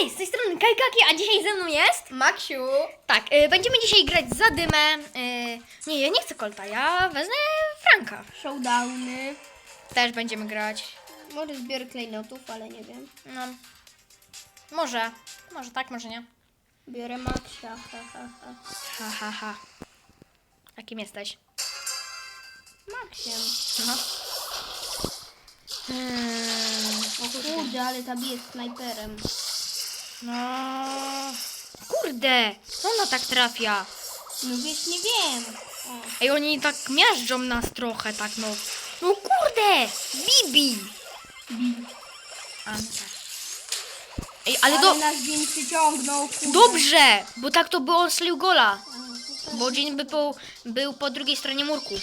Hej, z tej strony Kajkaki, a dzisiaj ze mną jest... Maksiu. Tak, y, będziemy dzisiaj grać za dymę. Y, nie, ja nie chcę Colta, ja wezmę Franka. Showdowny. Też będziemy grać. Może zbiorę klejnotów, ale nie wiem. No. Może. Może tak, może nie. Biorę Maxia. Ha, ha, ha. Ha, ha, ha. A kim jesteś? Maxiem. No. Hmm. O kurde, ale ta bije snajperem. No. Kurde, co ona tak trafia? No wiesz, nie wiem. O. Ej, oni tak miażdżą nas trochę, tak no. No kurde! Bibi! A, no tak. Ej, ale, Ale do... nas dzień przyciągnął. Kurde. dobrze! Bo tak to by on slił gola. A, Bo dzień by był, był po drugiej stronie murku.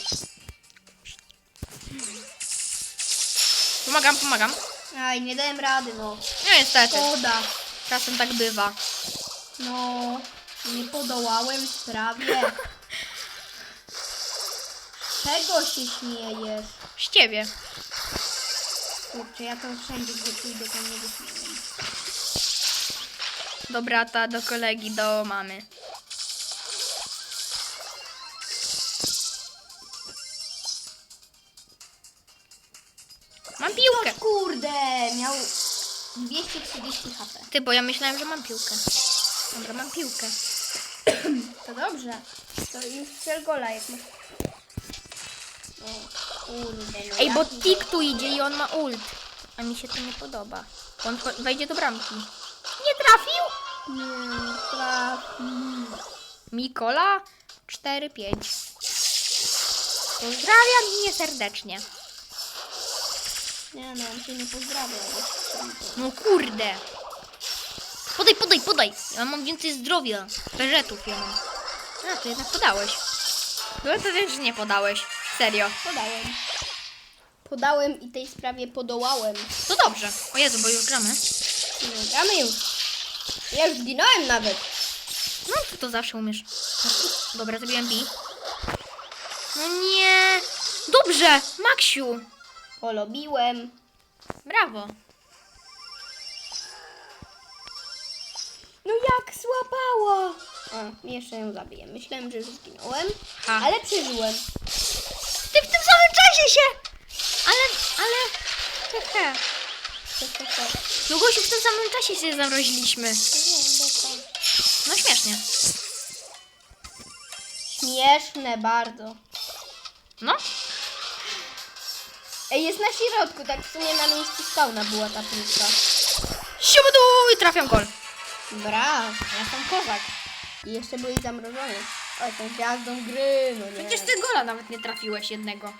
Pomagam, pomagam. Aj, nie dałem rady, no. No niestety, Szkoda. Czasem tak bywa. No, nie podołałem sprawie. Czego się śmiejesz? Z ciebie. Kurczę, ja to wszędzie, gdzie pójdę, to nie wyśmieję. Do brata, do kolegi, do mamy. Mam piłkę. Kurde, miał 230 HP. Ty, bo ja myślałem, że mam piłkę. Dobra, mam piłkę. To dobrze. To już strzel gola, jak masz. O, kurde, no Ej, bo jaki Tik tu idzie i on ma ult. A mi się to nie podoba. On cho- wejdzie do bramki. Nie trafił? Nie, trafi. Mikola 4-5. Pozdrawiam mnie serdecznie. Nie no, on się nie pozdrawia. to. No kurde. Podaj, podaj, podaj. Ja mam więcej zdrowia. Beżetów ja mam. A, ty jednak podałeś. No to wiesz, że nie podałeś. Serio. Podałem. Podałem i tej sprawie podołałem. To dobrze. O Jezu, bo już gramy. No, gramy już. Ja już zginąłem nawet. No, ty to zawsze umiesz. Dobra, zabiłem B. No nie. Dobrze, Maksiu. Polobiłem. Brawo. No jak złapała! A, jeszcze ją zabiję. Myślałem, że zginąłem, Ha. ale przeżyłem. Ty w tym samym czasie się. Ale, ale. To. No Gosiu, w tym samym czasie się zamroziliśmy. No śmiesznie. Śmieszne bardzo. No. Ej, jest na środku, tak w sumie na miejscu spawna była ta piłka. Siubudu i trafiam gol. Bra, ja jestem kozak. I jeszcze byłeś zamrożony. Oj, tą gwiazdą gry, no nie. Przecież ty gola nawet nie trafiłeś jednego.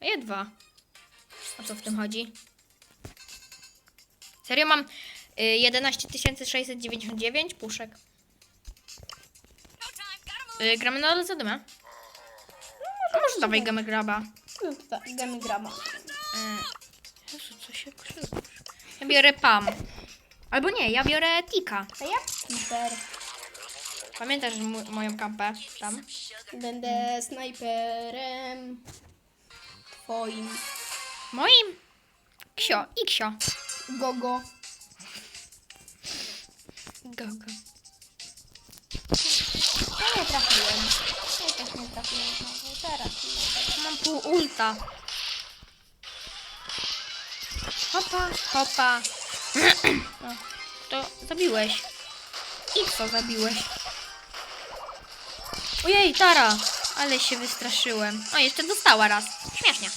A ja dwa. O co w tym chodzi? Serio mam y, 11 699 puszek. Y, gramy na zadymę. A może dawaj gamę graba. No, tak, gamy grama. Y, Jezu, co się krzyczy? Ja biorę Pam. Albo nie, ja biorę Tika. A ja Peter. Pamiętasz mo- moją kampę tam? Będę snajperem twoim. Moim? Ksio, i Ksio. Gogo. Go, go. Ja nie trafiłem. Też nie trafiłem znowu. Teraz. Mam pół ulta. Hopa, hopa. No, to zabiłeś. I co zabiłeś? Ojej, Tara. Ale się wystraszyłem. O, jeszcze dostała raz. Śmiesznie.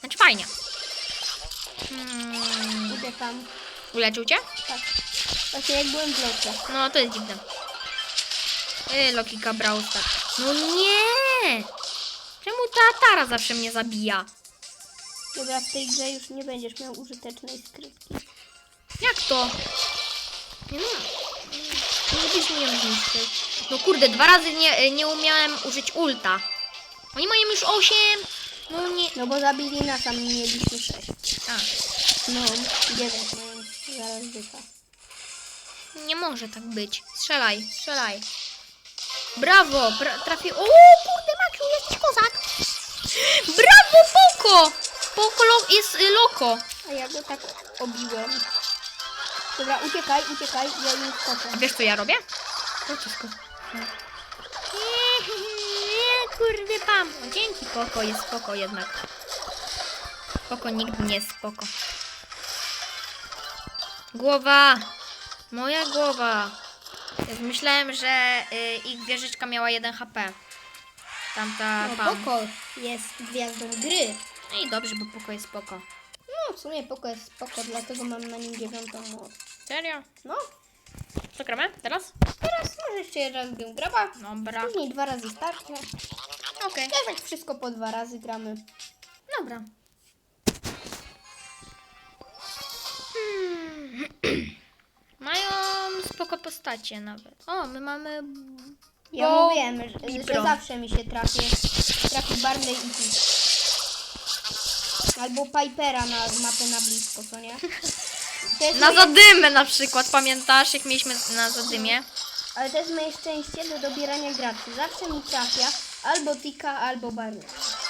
Znaczy fajnie. Hmm. Uciekam. Uleczył cię? Tak. Właśnie jak byłem w locie. No, to jest dziwne. Yy, Lokika Brawl Stars. No nie! Czemu ta Tara zawsze mnie zabija? Dobra, w tej grze już nie będziesz miał użytecznej skrytki. Jak to? Nie no. Nie będziesz mnie zniszczyć. No kurde, dwa razy nie, nie umiałem użyć ulta. Oni mają już 8. No nie. No bo zabili nas, a my mieliśmy 6. A, No, 9 mają. Zaraz dycha. nie może tak być. Strzelaj, strzelaj. Brawo, bra trafił. O kurde, Maciu, jesteś kozak. Brawo, Poko! Poko lo jest y, loko. A ja go tak obiłem. Dobra, uciekaj, uciekaj, ja A skoczę. wiesz co ja robię? To wszystko. Kurde pam. No, dzięki Poko, jest spoko jednak. Poko nigdy nie jest spoko. Głowa! Moja głowa! Myślałem, że y, ich wieżyczka miała 1 HP. Tamta No, pam. Poko jest gwiazdą gry. No i dobrze, bo Poko jest spoko. No, w sumie Poko jest spoko, dlatego mam na nim dziewiątą moc. Serio? No, Co gramy teraz? teraz może jeszcze raz grę graba. Dobra. Później dwa razy starczy. Okej. Ja tak wszystko po dwa razy gramy. Dobra. Hmm. Spoko postacie nawet. O, my mamy... Ja Bo- mówiłem, że, Bibro. że zawsze mi się trafi. Trafi Barley i Pete. Albo Pipera na mapę na blisko, co nie? To jest Na moje, zadymę na przykład, pamiętasz jak mieliśmy na zadymie? ale to jest moje szczęście do dobierania graczy. Zawsze mi trafia albo Tika, albo Barley.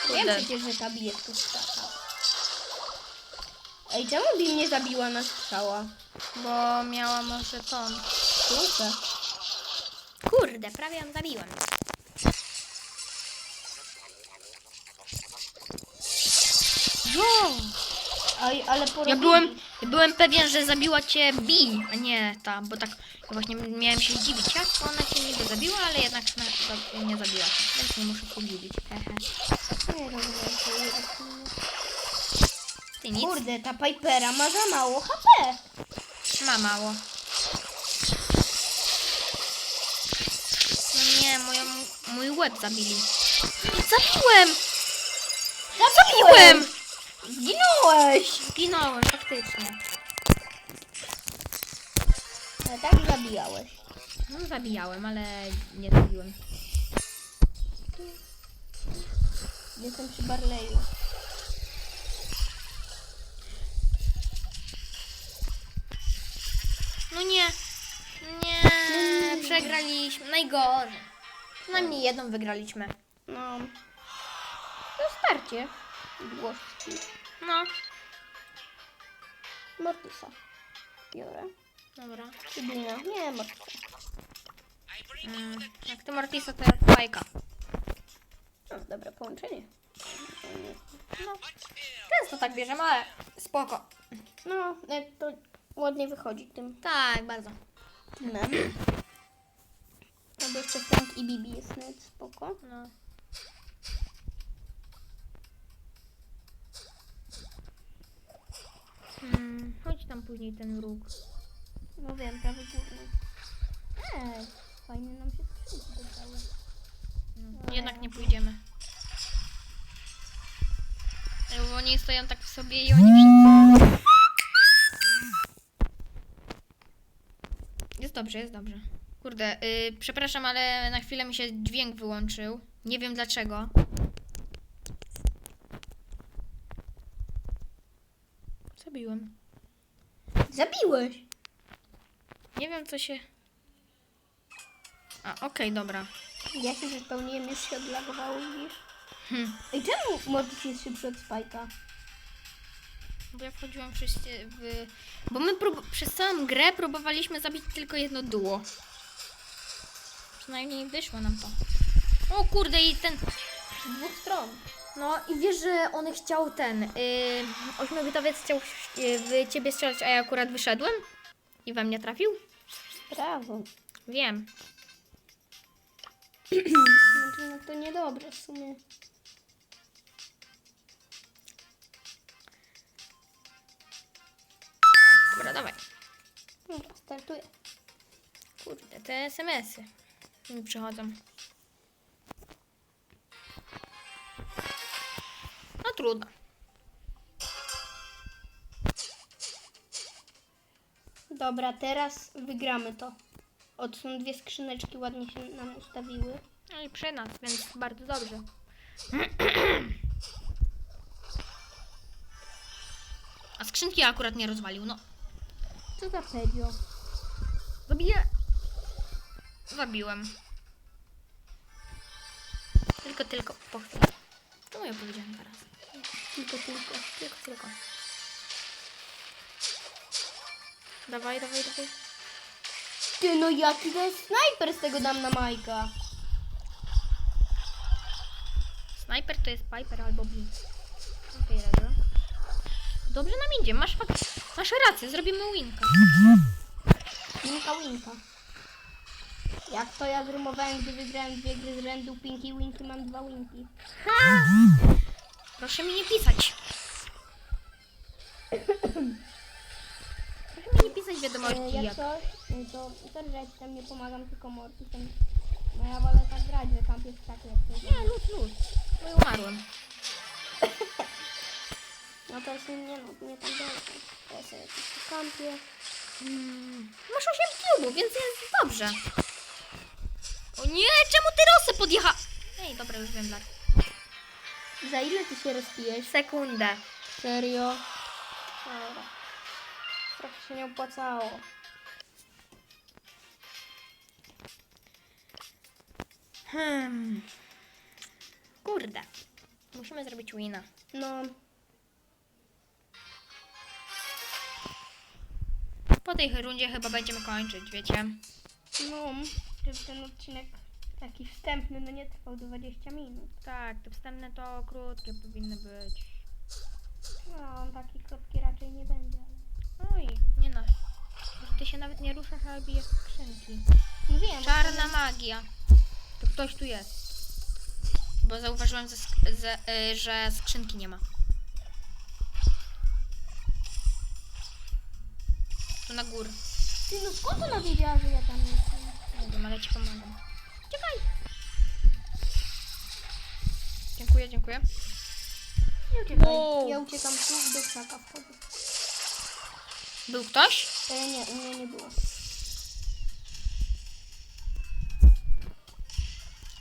Wiem Kurde. przecież, że ta bije tu strzała. Ej, czemu Bim nie zabiła na strzała? Bo miała może ton. Super. Kurde, prawie ją zabiłem. Ej, ale porobili. Ja byłem, ja byłem pewien, że zabiła cię Bi, a nie ta, bo tak ja właśnie miałem się zdziwić, jak ona cię niby zabiła, ale jednak na, nie zabiła więc nie muszę pogubić. Hehe. Nie rozumiem, nic, Kurde, ta Pipera ma za mało HP. ma mało. No nie, moją, mój łeb zabili. Zabiłem! Zabiłem! Zginąłeś! Zginąłem, faktycznie. Ale tak zabijałeś. No zabijałem, ale nie zabiłem. Jestem przy Barleyu. No nie. Nie, przegraliśmy. Najgorzej. Przynajmniej jedną wygraliśmy. No. To starcie. Głoski. No. Mortisa. Biorę. Dobra. Siblina. Nie, Mortisa. Mm, jak to Mortisa, to jak fajka. No, dobre połączenie. No. Często tak bierzemy, ale spoko. No, e, to ładnie wychodzi tym Tak, bardzo. tymem. Albo jeszcze Frank i Bibi jest nawet spoko. No. Hmm, chodź tam później ten róg. No wiem, prawy górny. Ej, fajnie nam się skrzynki dodały. No, jednak nie pójdziemy. Bo oni stoją tak w sobie i oni wszyscy... Jest dobrze, jest dobrze. Kurde, y, przepraszam, ale na chwilę mi się dźwięk wyłączył. Nie wiem dlaczego. Zabiłem. Zabiłeś! Nie wiem co się... A, okej, dobra. Ja się wypełniłem, już się odlagowało, widzisz? Hm. Ej, czemu Mortis jest szybszy od Spike'a? Bo ja wchodziłam wszyscy w... Bo my prób... przez całą grę próbowaliśmy zabić tylko jedno duo. Przynajmniej wyszło nam to. O kurde i ten... Z dwóch stron. No i wiesz, że on chciał ten... Yy, ośmiobitowiec chciał w ciebie strzelać, a ja akurat wyszedłem? I we mnie trafił? Brawo. Wiem. No to niedobre w sumie. Dobra, dawaj. Dobra, startuję. Kurde, te SMS-y mi przychodzą. No trudno. Dobra, teraz wygramy to. Od są dwie skrzyneczki ładnie się nam ustawiły. No i przy nas, więc bardzo dobrze. A skrzynki akurat nie rozwalił, no. Co za Fedzio? Zabiję. Zabiłem. Tylko, tylko, po chwili. To ja powiedziałem teraz. Tylko, tylko. Tylko, tylko. Dawaj, dawaj, dawaj. Ty, no jaki to jest snajper z tego dam na Majka. Snajper to jest Piper albo Blitz. Okej, dobra. Dobrze nam idzie, masz fakt... Masz rację, zrobimy winka. Winka Winka. Jak to ja zrymowałem, gdy wygrałem dwie gry z rzędu Pinki Winki, mam dwa Winki. Proszę mi nie pisać. Proszę mi nie pisać wiadomości jak jak... coś, e, to ja ci tam nie pomagam, tylko Mortisem. No ja wolę tak grać, że kamp jest jak to. Nie, luz, luz. No i umarłem. No to jest nie no, nie tam dalej. Ja sobie tu kampię. Mm, masz 8 cubów, więc jest dobrze. O nie, czemu ty rosę podjecha... Ej, dobra, już wiem dla. Za ile ty się rozpijesz? Sekundę. Serio? Dobra. Trochę się nie opłacało. Hmm. Kurde. Musimy zrobić wina. No, Po tej rundzie chyba będziemy kończyć, wiecie? no, żeby ten odcinek taki wstępny, no nie trwał 20 minut. Tak, te wstępne to krótkie powinny być. No, on taki krótki raczej nie będzie. Oj, nie no. Ty się nawet nie ruszasz, ale bijesz skrzynki. Mówiłem, bo Czarna magia. To ktoś tu jest. Bo zauważyłem, że, sk- że, y, że skrzynki nie ma. Na górę. Ty, no skąd ona wiedziała, że ja tam jestem? Nie wiem, ale ci pomagam. Czekaj! Dziękuję, dziękuję. Nie uciekaj. Wow. Ja uciekam tu, do krzaka wchodzę. Był ktoś? E, nie, u mnie nie było.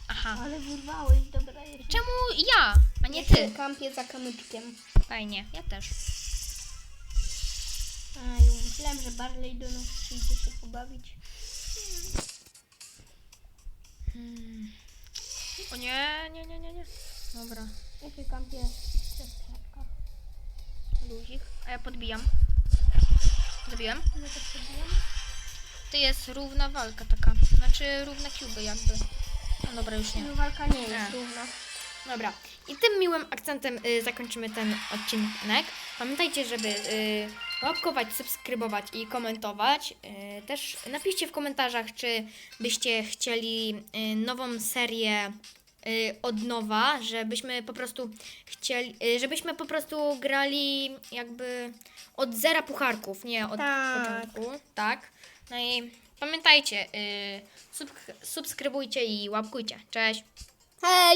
Aha. Ale wyrwałeś, dobra jest. Czemu ja, a nie Ja ty? kampię za kamyczkiem. Fajnie, ja też. Aju, myślałem, że Barley do nas przyjdzie się pobawić. Hmm. O nie, nie, nie, nie, nie. Dobra, Ja się kampię krzakach. luzik. A ja podbijam. Zabiłem. No to przebijam. To jest równa walka taka. Znaczy równe cuby jakby. No dobra, już nie. No walka nie jest równa. Dobra. I tym miłym akcentem y, zakończymy ten odcinek. Pamiętajcie, żeby y, łapkować, subskrybować i komentować. Y, też napiszcie w komentarzach, czy byście chcieli y, nową serię y, od nowa, żebyśmy po prostu chcieli, żebyśmy po prostu grali jakby od zera pucharków, nie od Tak. początku. Tak. No i pamiętajcie, subsk- subskrybujcie i łapkujcie. Cześć! Hej!